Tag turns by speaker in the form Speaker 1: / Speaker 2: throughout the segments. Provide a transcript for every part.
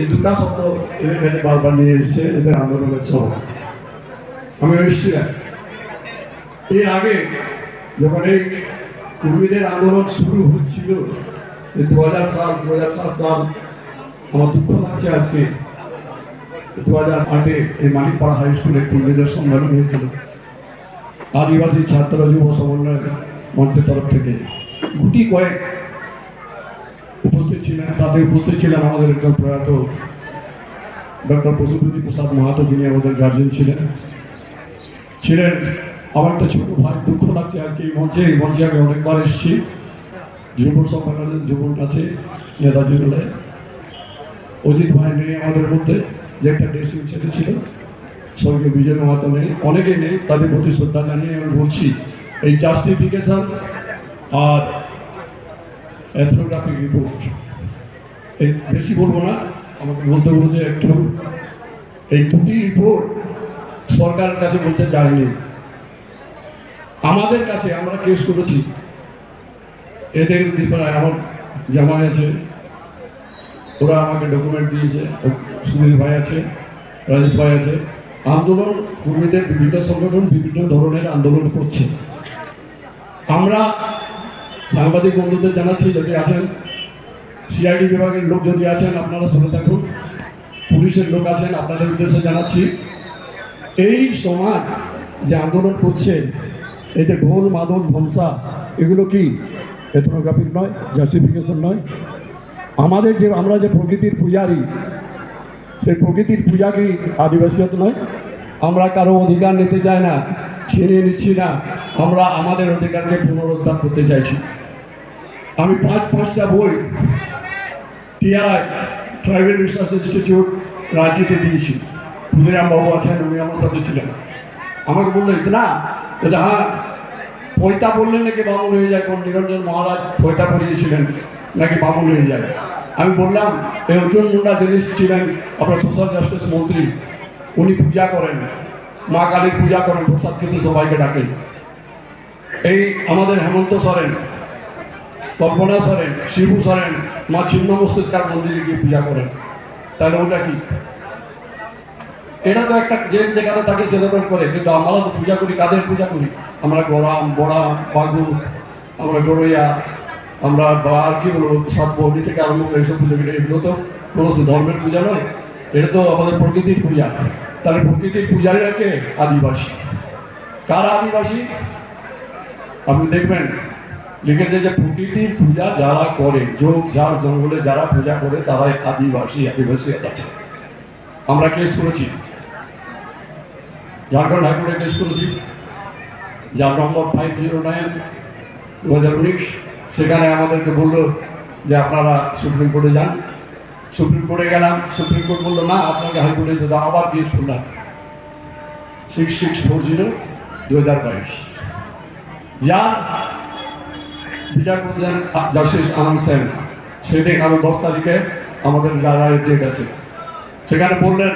Speaker 1: এই দুটা শব্দ বারবার নিয়ে এসছে, এদের আন্দোলনের আমি এসেছিলাম এর আগে যখন এই কর্মীদের আন্দোলন শুরু হচ্ছিল দু হাজার সাল দু হাজার সাত আমার দুঃখ লাগছে আজকে। দু হাজার আটে এই মানিকপাড়া হাই স্কুলে কর্মীদের সম্মেলন হয়েছিল। আদিবাসী ছাত্র যুব সমন্বয় মঞ্চের তরফ থেকে। গুটি কয়েক উপস্থিত ছিলেন তাতে উপস্থিত ছিলেন আমাদের একজন প্রয়াত ডক্টর পশুপতি প্রসাদ মাহাতো, যিনি আমাদের গার্জেন ছিলেন। ছিলেন আমার একটা ছোট ভাই, দুঃখ লাগছে আজকে এই মঞ্চে এই মঞ্চে আমি অনেকবার এসেছি। যুব সম্মেলনে, যুবক আছে, নেতাজি বলে। অজিত ভাই নেই আমাদের মধ্যে, যে একটা ড্রেসিং সেটে ছিল স্বর্গীয় বিজয় মাহাতো নেই। অনেকে নেই, তাদের প্রতি শ্রদ্ধা জানিয়ে আমি বলছি, এই জাস্টিফিকেশন আর এথনোগ্রাফিক রিপোর্ট এই বেশি বলব না, আমাকে বলতে বলতে একটু, এই দুটি রিপোর্ট সরকারের কাছে বলতে যায়নি। আমাদের কাছে আমরা কেস করেছি। এদের ব্যাপারে আমার জামাই আছে, ওরা আমাকে ডকুমেন্ট দিয়েছে, সুনীল ভাই আছে, রাজেশ ভাই আছে। আন্দোলন কর্মীদের বিভিন্ন সংগঠন বিভিন্ন ধরনের আন্দোলন করছে। আমরা সাংবাদিক বন্ধুদের জানাচ্ছি, যদি আছেন, সিআইডি বিভাগের লোক যদি আছেন, আপনারা শুনে থাকুন। পুলিশের লোক আছেন, আপনাদের উদ্দেশ্যে জানাচ্ছি, এই সমাজ যে আন্দোলন করছে এই যে ঢোল, মাদল ধমসা এগুলো কি এথনোগ্রাফিক নয় জাস্টিফিকেশন নয়? আমাদের যে, আমরা যে প্রকৃতির পূজারি, সেই প্রকৃতির পূজা কি আদিবাসীয়ত নয়? আমরা কারও অধিকার নিতে চাই না, ছিনিয়ে নিচ্ছি না আমরা আমাদের অধিকারকে পুনরুদ্ধার করতে চাইছি। আমি পাঁচ পাঁচটা বই T R I tribal research institute রাঁচিতে দিয়েছি। ক্ষুদিরাম বাবু আছেন, উনি আমার সাথে ছিলেন। আমাকে বলল না বলছে হ্যাঁ পয়তা বললে নাকি বামুন হয়ে যায়? কোন নিরঞ্জন মহারাজ পয়তা পড়িয়েছিলেন নাকি বামুন হয়ে যায়? আমি বললাম, এই অর্জুন মুন্ডা জিনিস ছিলেন, আপনার সোশ্যাল জাস্টিস মন্ত্রী। উনি পূজা করেন। মা কালীর পূজা করেন, প্রসাদ খেতে সবাইকে ডাকেন। এই আমাদের হেমন্ত সরেন, কল্পনা সরেন, শিবু সরেন, মা ছিন্ন মস্তিষ্কার মন্দিরে গিয়ে পূজা করেন। তাহলে ওটা কি? এটা তো একটা যে যেখানে তাকে সেলিব্রেট করে, কিন্তু আমরা তো পূজা করি, কাদের পূজা করি? আমরা গরাম, বড়াম বাগু আমরা গড়ইয়া, আমরা বা আর কি বলব সাতবহনি থেকে আরম্ভ করে এইসব পুজো করি। এগুলো তো কোনো ধর্মের পূজা নয়, এটা তো আমাদের প্রকৃতির পূজা। তাহলে প্রকৃতির পূজারীরা কে? আদিবাসী। কারা আদিবাসী? আপনি দেখবেন, লিখেছে যে প্রতিটি পূজা যারা করে, যোগ যার জঙ্গলে যারা পূজা করে তারাই আদিবাসী আদিবাসী আছে। আমরা কেস করেছি ঝাড়খণ্ড হাইকোর্টে কেস করেছি যার নম্বর ফাইভ জিরো নাইন দু হাজার উনিশ সেখানে আমাদেরকে বলল যে আপনারা সুপ্রিম কোর্টে যান। সুপ্রিম কোর্টে গেলাম, সুপ্রিম কোর্ট বলল, না, আপনাকে হাইকোর্টে যেতে আবার কেস করলাম সিক্স সিক্স ফোর জিরো দু হাজার বাইশ যার বিচার করছেন জাস্টিস আনন্দ সেন সেদিন আরও দশ তারিখে আমাদের যারা ডেট আছে সেখানে বললেন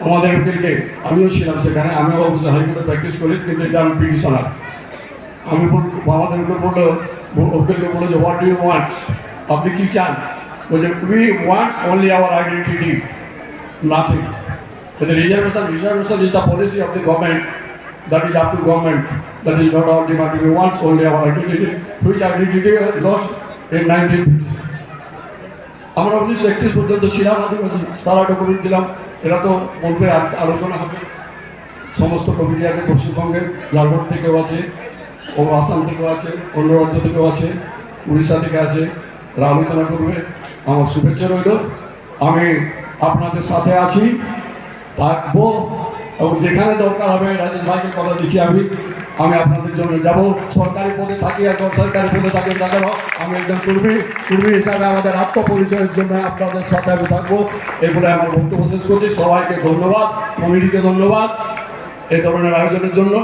Speaker 1: আমাদের উকিলকে আমিও ছিলাম সেখানে আমিও অবশ্য হাইকোর্টে প্র্যাকটিস করি কিন্তু এটা আমি পিটিশনার আমি আমাদের উকিল বলল উকিলকে বলল যে হোয়াট ইউ ওয়ান্ট আপনি কি চান? বলছে we wants only our identity nothing reservation, reservation is the policy of the government. That is up to government, that is not our demand. We want only our identity, which identity lost in 1950. আমরা উনিশশো একত্রিশ পর্যন্ত ছিলাম আদিবাসী সারা document দিলাম। এরা তো বলবে আলোচনা হবে। সমস্ত কমিটি আছে পশ্চিমবঙ্গের ঝাড়খণ্ড থেকেও আছে ও আসাম থেকেও আছে অন্য রাজ্য থেকেও আছে উড়িষ্যা থেকে আছে এরা আলোচনা করবে আমার শুভেচ্ছা রইল। আমি আপনাদের সাথে আছি থাকব এবং যেখানে দরকার হবে, রাজেশ ভাইকে কথা দিচ্ছি আমি। আমি আপনাদের জন্য যাব। সরকারি পদে থাকি আর সরকারি পদে থাকি তাদের আমি একজন কর্মী। কর্মী হিসাবে আমাদের আত্মপরিচয়ের জন্য আপনাদের সাথে আমি থাকব। এগুলো আমার বক্তব্য শেষ করছি। সবাইকে ধন্যবাদ। কমিটিকে ধন্যবাদ। এ ধরনের আয়োজনের জন্য।